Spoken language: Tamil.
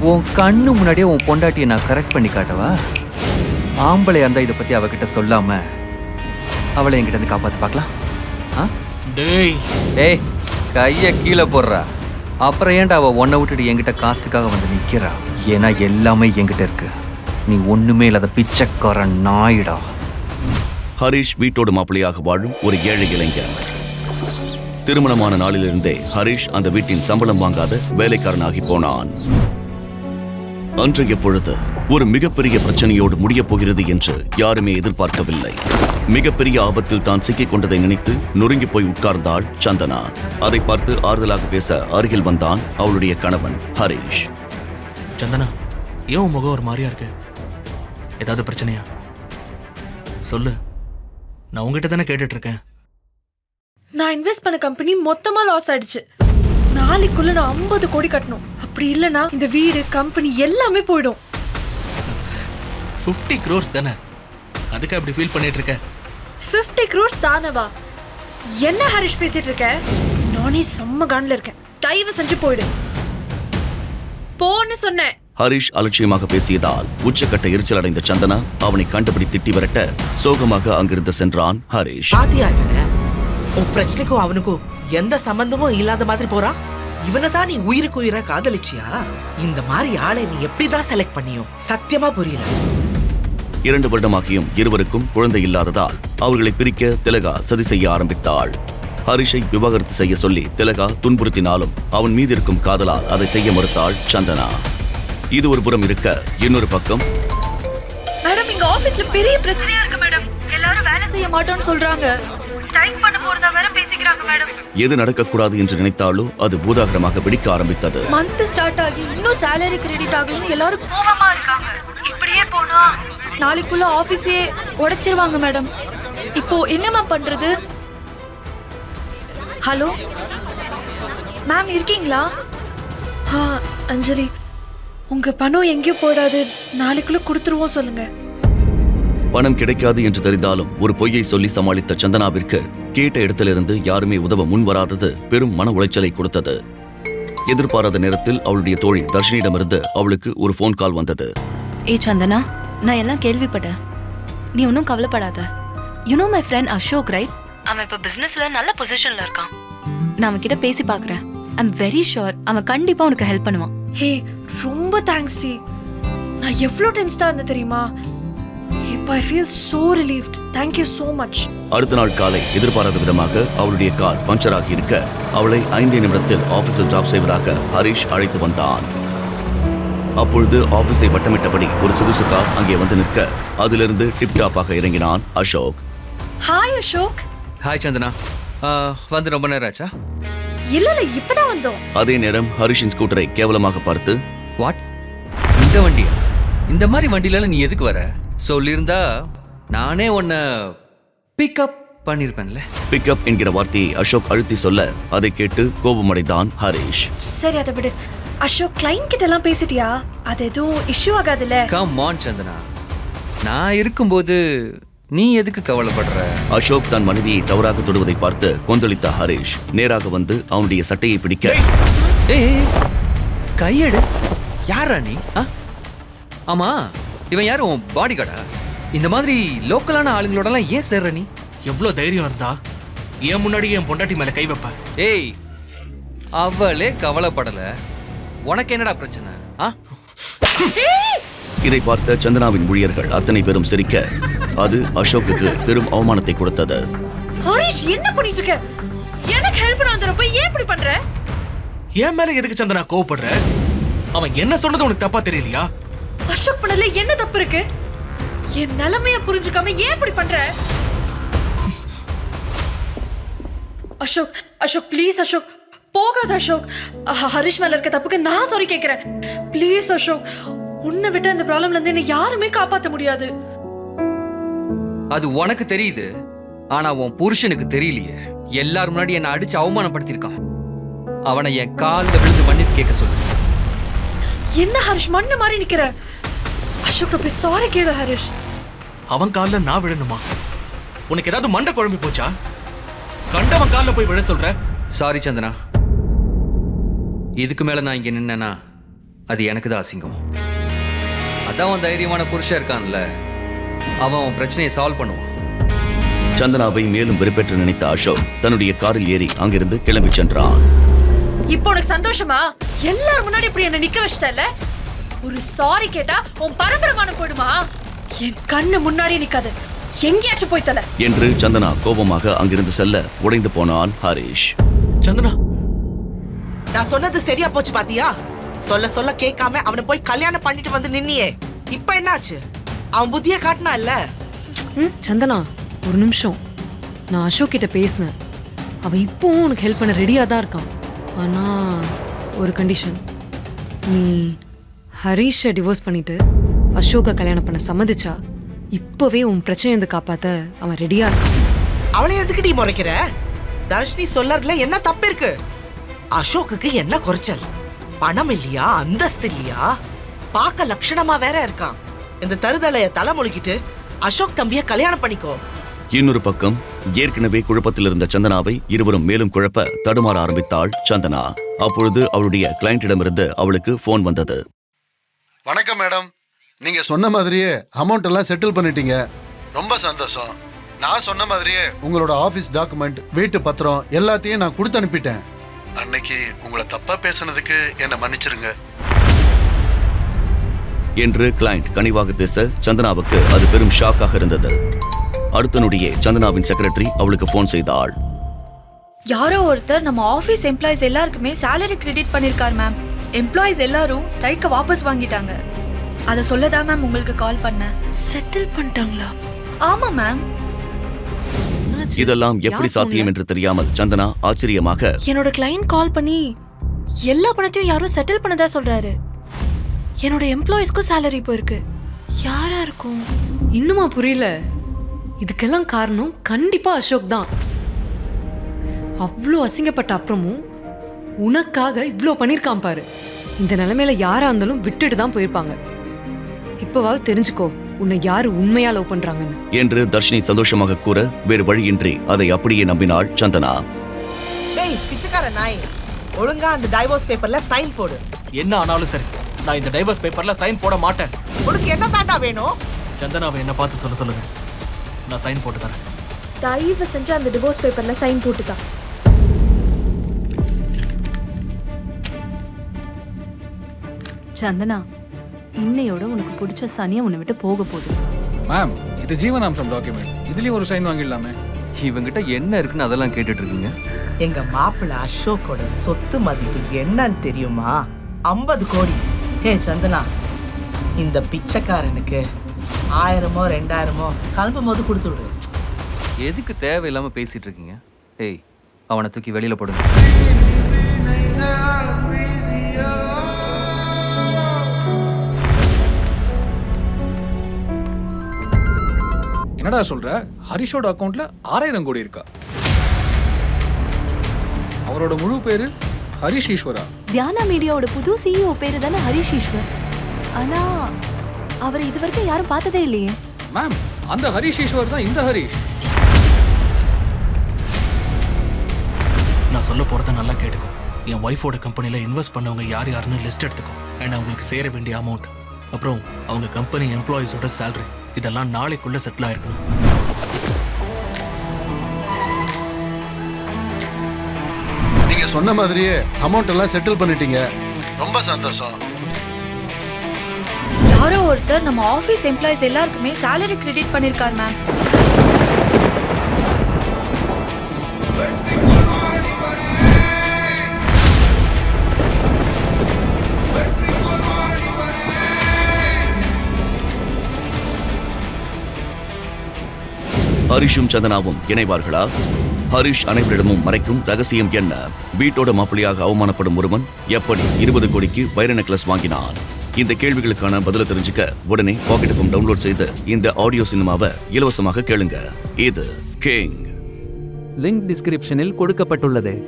உன் கண்ணு முன்னாடியே உன் பொண்டாட்டியை நான் கரெக்ட் பண்ணி காட்டவா? ஆம்பளை அந்த இதை பத்தி அவகிட்ட சொல்லாம அவளை என்கிட்ட இருந்து காப்பாத்து பார்க்கலாம். ஆ? டேய். ஏய் கைய கீழே போடுறா. அப்புறம் ஏன்டா அவ உன்னை விட்டுட்டு என்கிட்ட காசுக்காக வந்து நிக்கிறா? ஏன்னா எல்லாமே என்கிட்ட இருக்கு. நீ ஒண்ணுமே இல்லாத பிச்சைக்கார நாயிடா. ஹரிஷ் வீட்டோடு மாப்பிள்ளையாக வாழும் ஒரு ஏழை இளைஞன். திருமணமான நாளிலிருந்தே ஹரிஷ் அந்த வீட்டின் சம்பளம் வாங்காத வேலைக்காரனாகி போனான். அன்றைய பொழுது ஒரு மிகப்பெரிய பிரச்சனையோடு முடியப் போகிறது என்று யாருமே எதிர்பார்க்கவில்லை. மிகப்பெரிய ஆபத்தில் தான் சிக்கிக் கொண்டதை நினைத்து நொறுங்கி போய் உட்கார்ந்தாள் சந்தனா. அதை பார்த்து ஆறுதலாக பேச அருகில் வந்தான் அவளுடைய கணவன் ஹரிஷ். சந்தனா ஏன் உன் முகம் ஒரு மாதிரியா இருக்கு? ஏதாவது பிரச்சனையா? சொல்லு. நான் உங்ககிட்ட தானே கேட்டுட்டு இருக்கேன். நான் இன்வெஸ்ட் பண்ண கம்பெனி மொத்தமா லாஸ் ஆயிடுச்சு. நாளைக்குள்ள நான் ஐம்பது கோடி கட்டணும். அப்படி இல்லைன்னா இந்த வீடு கம்பெனி எல்லாமே போயிடும். 50 க்ரோர்ஸ் தானே? அதுக்கு அப்படி ஃபீல் பண்ணிட்டு இருக்க 50 crores தானவா? என்ன ஹரிஷ் பேசிட்டு இருக்க நானே செம்ம கான்ல இருக்கேன். தயவு செஞ்சு போயிடு. போன்னு சொன்னேன். ஹரிஷ் அலட்சியமாக பேசியதால் உச்சக்கட்ட எரிச்சல் அடைந்த சந்தனா அவனை கண்டுபிடி திட்டி விரட்ட சோகமாக அங்கிருந்து சென்றான் ஹரிஷ். பாத்தியா இவன? உன் பிரச்சனைக்கும் அவனுக்கும் எந்த சம்பந்தமும் இல்லாத மாதிரி போறான். இவனை தான் நீ உயிருக்கு உயிரா காதலிச்சியா? இந்த மாதிரி ஆளை நீ எப்படிதான் செலக்ட் பண்ணியோ? சத்தியமா புரியல. இரண்டு வருடமாகியும் இருவருக்கும் குழந்தை இல்லாததால் அவர்களை பிரிக்க திலகா சதி செய்ய ஆரம்பித்தாள். ஹரிஷை விவாகரத்து செய்ய சொல்லி திலகா துன்புறுத்தினாலும் அவன் மீது இருக்கும் காதலால் அதை செய்ய மறுத்தாள் சந்தனா. இது ஒரு புறம் இருக்க இன்னொரு பக்கம். மேடம் இங்க ஆபீஸ்ல பெரிய பிரச்சனையா இருக்கு மேடம். எல்லாரும் வேலை செய்ய மாட்டோம்னு சொல்றாங்க. ஸ்ட்ரைக் பண்ண போறதா வேற பேசிக்கிறாங்க மேடம் எது நடக்கக்கூடாது என்று நினைத்தாலோ அது பூதாகரமாக வெடிக்க ஆரம்பித்தது. மந்த் ஸ்டார்ட் ஆகி இன்னும் சேலரி கிரெடிட் ஆகலன்னு எல்லாரும் கோவமா இருக்காங்க. இப்படியே போனா நாளைக்குள்ள ஆபீஸே உடைச்சிருவாங்க மேடம் இப்போ என்னம்மா பண்றது? ஹலோ மேம் இருக்கீங்களா? ஆ அஞ்சலி உங்க பணம் எங்கேயும் போடாது நாளைக்குள்ள கொடுத்துருவோம் சொல்லுங்க. பணம் கிடைக்காது என்று தெரிந்தாலும் ஒரு பொய்யை சொல்லி சமாளித்த சந்தனாவிற்கு கேட்ட இடத்திலிருந்து யாருமே உதவ முன்வராதது பெரும் மன உளைச்சலை கொடுத்தது. எதிர்பாராத நேரத்தில் அவளுடைய தோழி தர்ஷினியிடமிருந்து அவளுக்கு ஒரு ஃபோன் கால் வந்தது. ஏய் சந்தனா நான் எல்லாம் கேள்விப்பட்டேன். நீ ஒன்றும் கவலைப்படாத. You know my friend Ashok right அவன் இப்போ பிஸ்னஸ்ல நல்ல பொசிஷன்ல இருக்கான். நான் அவன் கிட்ட பேசி பார்க்கறேன். ஐம் வெரி ஷுர் அவன் கண்டிப்பா உனக்கு ஹெல்ப் பண்ணுவான். ஹே ரொம்ப தேங்க்ஸ் டி. நான் எவ்வளோ டென்ஸ்டா இருந்தேன் தெரியுமா? I feel so relieved thank you so much அடுத்த நாள் காலை எதிர்பாராத விதமாக அவளுடைய கார் பஞ்சர் ஆகி இருக்க அவளை ஐந்தே நிமிடத்தில் ஆபீஸில் டிராப் செய்வதாக ஹரிஷ் அழைத்து வந்தான். அப்பொழுது ஆபீஸை வட்டமிட்டபடி ஒரு சொகுசு கார் அங்கே வந்து நிற்க அதிலிருந்து டிப்டாப்பாக இறங்கினான் அசோக். ஹாய் அசோக் ஹாய் சந்தனா வந்து ரொம்ப நேரம் ஆச்சா? இல்ல இல்ல இப்பதான் வந்தோம். அதே நேரம் ஹரிஷின் ஸ்கூட்டரை கேவலமாக பார்த்து வாட் இந்த வண்டியா? இந்த மாதிரி வண்டியில நீ எதுக்கு வர? சொல்லியிருந்தா நானே உன்னை பிக்கப் பண்ணியிருப்பேன்ல பிக்கப் என்கிற வார்த்தையை அசோக் அழுத்தி சொல்ல அதை கேட்டு கோபமடைந்தான் ஹரிஷ் சரி அதை விடு அசோக் கிளைண்ட் கிட்ட எல்லாம் பேசிட்டியா அது எதுவும் இஷ்யூ ஆகாதுல்ல கம் ஆன் சந்தனா நான் இருக்கும்போது நீ எதுக்கு கவலைப்படுற அசோக் தன் மனைவியை தவறாக தொடுவதை பார்த்து கொந்தளித்த ஹரிஷ் நேராக வந்து அவனுடைய சட்டையை பிடிக்க ஏய் கையெடு யாரா நீ ஆ? ஆமா இவன் யாரு? உன் பாடி கார்டா இந்த மாதிரி லோக்கலான ஆளுங்களோடலாம் ஏன் சேர்ற நீ? எவ்வளவு தைரியம் இருந்தா? ஏன் முன்னாடி என் பொண்டாட்டி மேல கை வைப்ப. ஏய் அவளே கவலைப்படல. உனக்கு என்னடா பிரச்சனை? ஆ? இதை பார்த்த சந்தனாவின் ஊழியர்கள் அத்தனை பேரும் சிரிக்க அது அசோக்குக்கு பெரும் அவமானத்தை கொடுத்தது. ஹரிஷ் என்ன பண்ணிட்டு இருக்க எனக்கு ஹெல்ப் பண்ண வந்தறப்ப ஏன் இப்படி பண்ற? என் மேல எதுக்கு சந்தனா கோவப்படுற? அவன் என்ன சொன்னது உனக்கு தப்பா தெரியலையா? அசோக் பண்ணதுல என்ன தப்பு இருக்கு? என் நிலைமைய புரிஞ்சுக்காம ஏன் இப்படி பண்ற? அசோக் அசோக் ப்ளீஸ் அசோக். போகாத அசோக். ஹரிஷ் மேல இருக்க தப்புக்கு நான் சாரி கேக்குறேன். ப்ளீஸ் அசோக் உன்னை விட்டு இந்த ப்ராப்ளம்ல இருந்து என்ன யாருமே காப்பாத்த முடியாது. அது உனக்கு தெரியுது. ஆனா உன் புருஷனுக்கு தெரியலையே. எல்லாரும் முன்னாடி என்னை அடிச்சு அவமானப்படுத்தியிருக்கான். அவனை என் காலில் விழுந்து மன்னிப்பு கேட்க சொல்லு. என்ன ஹரிஷ் மண்ணு மாதிரி நிக்கிற? அசோக் போய் சாரி கேளு ஹரிஷ். அவன் கால்ல நான் விழணுமா? உனக்கு ஏதாவது மண்டை குழம்பி போச்சா? கண்டவன் கால்ல போய் விழ சொல்ற? சாரி சந்தனா. இதுக்கு மேல நான் இங்க நின்னேனா அது எனக்கு தான் அசிங்கம். அதான் அவன் தைரியமான புருஷன் இருக்கான்ல அவன் அவன் பிரச்சனையை சால்வ் பண்ணுவான். சந்தனாவை மேலும் வெறுப்பேற்று நினைத்த அசோக் தன்னுடைய காரில் ஏறி அங்கிருந்து கிளம்பிச் சென்றான். இப்போ உனக்கு சந்தோஷமா? எல்லாரும் முன்னாடி இப்படி என்ன நிக்க வச்சிட்டல ஒரு சாரி கேட்டா உன் பரம்பரமான போயிடுமா? என் கண்ணு முன்னாடி நிக்காது. எங்கேயாச்சும் போய் தல. என்று சந்தனா கோபமாக அங்கிருந்து செல்ல உடைந்து போனான் ஹரிஷ். சந்தனா. நான் சொன்னது சரியா போச்சு பாத்தியா? சொல்ல சொல்ல கேட்காம அவனை போய் கல்யாணம் பண்ணிட்டு வந்து நின்னியே. இப்ப என்னாச்சு? அவன் புத்திய காட்டினா இல்ல? ம் சந்தனா ஒரு நிமிஷம். நான் அசோக் கிட்ட பேசினேன். அவன் இப்போவும் உனக்கு ஹெல்ப் பண்ண ரெடியாக தான் இருக்கான். ஆனால் ஒரு கண்டிஷன் நீ ஹரீஷை டிவோர்ஸ் பண்ணிட்டு அசோகை கல்யாணம் பண்ண சம்மதிச்சா இப்போவே உன் பிரச்சனை இருந்து காப்பாற்ற அவன் ரெடியாக இருக்கான். அவளை எதுக்கு நீ முறைக்கிற? தர்ஷினி சொல்லறதுல என்ன தப்பு இருக்கு? அசோக்குக்கு என்ன குறைச்சல்? பணம் இல்லையா? அந்தஸ்து இல்லையா? பார்க்க லட்சணமா வேற இருக்கான். இந்த தருதலைய தலைமொழிக்கிட்டு அசோக் தம்பிய கல்யாணம் பண்ணிக்கோ. இன்னொரு பக்கம் ஏற்கனவே குழப்பத்தில் இருந்த சந்தனாவை இருவரும் மேலும் குழப்ப தடுமாற ஆரம்பித்தாள் சந்தனா. அப்பொழுது அவளுடைய கிளையண்டிடமிருந்து அவளுக்கு போன் வந்தது. வணக்கம் மேடம். நீங்க சொன்ன மாதிரியே அமௌண்ட் எல்லாம் செட்டில் பண்ணிட்டீங்க. ரொம்ப சந்தோஷம். நான் சொன்ன மாதிரியே உங்களோட ஆபீஸ் டாக்குமெண்ட் வீட்டு பத்திரம் எல்லாத்தையும் நான் கொடுத்து அனுப்பிட்டேன். அன்னைக்கு உங்களை தப்பா பேசுனதுக்கு என்ன மன்னிச்சிருங்க. என்று கிளையண்ட் கனிவாக பேச சந்தனாவுக்கு அது பெரும் ஷாக்காக இருந்தது. அடுத்த நொடியே சந்தனாவின் செக்ரட்டரி அவளுக்கு போன் செய்தாள். யாரோ ஒருத்தர் நம்ம ஆபீஸ் எம்ப்ளாயிஸ் எல்லாருக்குமே salary கிரெடிட் பண்ணிருக்கார் மேம் எம்ப்ளாயிஸ் எல்லாரும் ஸ்ட்ரைக்கை வாபஸ் வாங்கிட்டாங்க. அதை சொல்லதான் மேம் உங்களுக்கு கால் பண்ணேன். செட்டில் பண்ணிட்டாங்களா? ஆமா மேம்? இதெல்லாம் எப்படி சாத்தியம்? என்று தெரியாமல் சந்தனா ஆச்சரியமாக என்னோட கிளையண்ட் கால் பண்ணி எல்லா பணத்தையும் யாரும் செட்டில் பண்ணதா சொல்றாரு. என்னோட எம்ப்ளாயிஸ்க்கும் salary போயிருக்கு யாரா இருக்கும்? இன்னுமா புரியல. இதுக்கெல்லாம் காரணம் கண்டிப்பா அசோக் தான். அவ்வளோ அசிங்கப்பட்ட அப்புறமும் உனக்காக இவ்வளோ பண்ணியிருக்கான் பாரு. இந்த நிலைமையில யாரா இருந்தாலும் விட்டுட்டு தான் போயிருப்பாங்க. இப்போவாவது தெரிஞ்சுக்கோ உன்னை யாரு உண்மையா லவ் பண்றாங்கன்னு. என்று தர்ஷினி சந்தோஷமாக கூற வேறு வழியின்றி அதை அப்படியே நம்பினாள் சந்தனா. டேய் பிச்சைக்கார நாய். ஒழுங்கா அந்த டைவோர்ஸ் பேப்பர்ல சைன் போடு. என்ன ஆனாலும் சரி நான் இந்த டைவர்ஸ் பேப்பர்ல சைன் போட மாட்டேன். உனக்கு என்ன தாண்டா வேணும்? சந்தனாவை என்ன பார்த்து சொல்ல சொல்லுங்க. நான் சைன் போட்டு தரேன். தயவு செஞ்சு அந்த டிவோர்ஸ் பேப்பர்ல சைன் போட்டுதா சந்தனா இன்னையோட உனக்கு பிடிச்ச சனியை உன்னை விட்டு போக போகுது. மேம் இது ஜீவனாம்சம் டாக்குமெண்ட் இதுலயும் ஒரு சைன் வாங்கிடலாமே. இவங்கிட்ட என்ன இருக்குன்னு அதெல்லாம் கேட்டுட்டு இருக்கீங்க எங்க மாப்பிள்ள அசோக்கோட சொத்து மதிப்பு என்னன்னு தெரியுமா? ஐம்பது கோடி. ஹே சந்தனா இந்த பிச்சைக்காரனுக்கு ஆயிரமோ ரெண்டாயிரமோ கிளம்பும் போது கொடுத்து விடு எதுக்கு தேவையில்லாம பேசிட்டு இருக்கீங்க ஏய் அவனை தூக்கி வெளியில போடுங்க. என்னடா சொல்ற? ஹரிஷோட அக்கவுண்ட்ல ஆறாயிரம் கோடி இருக்கா? அவரோட முழு பேரு ஹரிஷ் ஈஸ்வரா. தியானா மீடியாவோட புது சிஇஓ பேரு தானே ஹரிஷ் ஈஸ்வர். ஆனா அவரை இது வரைக்கும் யாரும் பார்த்ததே இல்லையே. மேம் அந்த ஹரிஷ் ஈஸ்வர் தான் இந்த ஹரிஷ். நான் சொல்ல போறத நல்லா கேட்டுக்கோ. என் ஒய்ஃபோட கம்பெனில இன்வெஸ்ட் பண்ணவங்க யார் யாருன்னு லிஸ்ட் எடுத்துக்கோ. அண்ட் அவங்களுக்கு சேர வேண்டிய அமௌண்ட் அப்புறம் அவங்க கம்பெனி எம்ப்ளாயீஸோட salary. இதெல்லாம் நாளைக்குள்ள செட்டில் ஆயிருக்கணும். நீங்க சொன்ன மாதிரியே அமௌண்ட் எல்லாம் செட்டில் பண்ணிட்டீங்க. ரொம்ப சந்தோஷம். யாரோ ஒருத்தர் நம்ம ஆபீஸ் எம்ப்ளாயிஸ் எல்லாருக்குமே salary கிரெடிட் பண்ணிருக்கார் மேம் ஹரிஷும் சந்தனாவும் இணைவார்களா? ஹரிஷ் அனைவரிடமும் மறைக்கும் ரகசியம் என்ன? வீட்டோட மாப்பிள்ளையாக அவமானப்படும் ஒருவன் எப்படி இருபது கோடிக்கு வைர நெக்லஸ் வாங்கினான்? இந்த கேள்விகளுக்கான பதில தெரிஞ்சுக்க உடனே பாக்கெட் எஃப்எம் டவுன்லோட் செய்து இந்த ஆடியோ சினிமாவை இலவசமாக கேளுங்க. இது கிங் லிங்க் டிஸ்கிரிப்ஷனில் கொடுக்கப்பட்டுள்ளது.